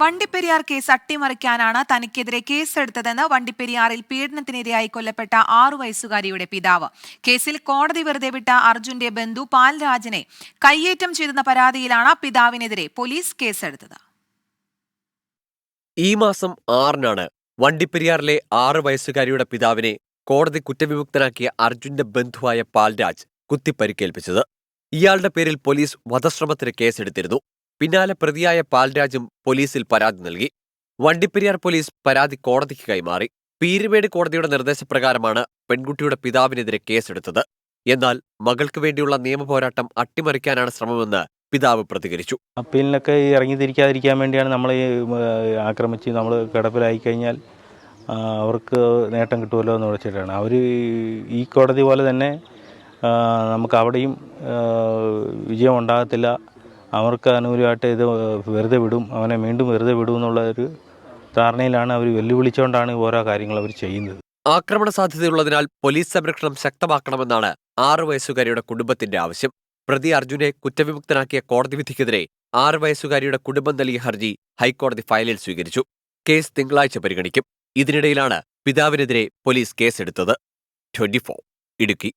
Vandiperiyar case അട്ടിമറിക്കാനാണ് തനിക്കെതിരെ കേസെടുത്തതെന്ന് വണ്ടിപ്പെരിയാറിൽ പീഡനത്തിനിരയായി കൊല്ലപ്പെട്ട ആറു വയസ്സുകാരിയുടെ പിതാവ്. കേസിൽ കോടതി വെറുതെ വിട്ട അർജുന്റെ ബന്ധു പാൽരാജിനെ കയ്യേറ്റം ചെയ്തെന്ന പരാതിയിലാണ് പിതാവിനെതിരെ പോലീസ് കേസെടുത്തത്. ഈ മാസം ആറിനാണ് വണ്ടിപ്പെരിയാറിലെ ആറു വയസ്സുകാരിയുടെ പിതാവിനെ കോടതി കുറ്റവിമുക്തനാക്കിയ അർജുന്റെ ബന്ധുവായ പാൽരാജ് കുത്തിപ്പരിക്കേൽപ്പിച്ചത്. ഇയാളുടെ പേരിൽ പോലീസ് വധശ്രമത്തിന് കേസെടുത്തിരുന്നു. പിന്നാലെ പ്രതിയായ പാൽരാജും പോലീസിൽ പരാതി നൽകി. വണ്ടിപ്പെരിയാർ പോലീസ് പരാതി കോടതിക്ക് കൈമാറി. പീരുമേട് കോടതിയുടെ നിർദ്ദേശപ്രകാരമാണ് പെൺകുട്ടിയുടെ പിതാവിനെതിരെ കേസെടുത്തത്. എന്നാൽ മകൾക്ക് വേണ്ടിയുള്ള നിയമപോരാട്ടം അട്ടിമറിക്കാനാണ് ശ്രമമെന്ന് പിതാവ് പ്രതികരിച്ചു. അപ്പീലിനൊക്കെ ഈ ഇറങ്ങി തിരിക്കാതിരിക്കാൻ വേണ്ടിയാണ് നമ്മൾ ആക്രമിച്ച് നമ്മൾ കിടപ്പിലായി കഴിഞ്ഞാൽ അവർക്ക് നേട്ടം കിട്ടുമല്ലോ എന്ന് വിളിച്ചിട്ടാണ് അവർ ഈ കോടതി പോലെ തന്നെ നമുക്ക് അവിടെയും വിജയം ഉണ്ടാകത്തില്ല. അവർക്ക് അനുകൂലമായിട്ട് ഇത് വെറുതെ വിടും അവനെ വീണ്ടും വെറുതെ വിടും എന്നുള്ള ഒരു ധാരണയിലാണ് അവർ വെല്ലുവിളിച്ചുകൊണ്ടാണ് ഓരോ കാര്യങ്ങൾ അവർ ചെയ്യുന്നത്. ആക്രമണ സാധ്യതയുള്ളതിനാൽ പോലീസ് സംരക്ഷണം ശക്തമാക്കണമെന്നാണ് ആറു വയസ്സുകാരിയുടെ കുടുംബത്തിന്റെ ആവശ്യം. പ്രതി അർജുനെ കുറ്റവിമുക്തനാക്കിയ കോടതി വിധിക്കെതിരെ ആറ് വയസ്സുകാരിയുടെ കുടുംബം നൽകിയ ഹർജി ഹൈക്കോടതി ഫയലിൽ സ്വീകരിച്ചു. കേസ് തിങ്കളാഴ്ച പരിഗണിക്കും. ഇതിനിടയിലാണ് പിതാവിനെതിരെ പോലീസ് കേസെടുത്തത്. Twenty four Idukki.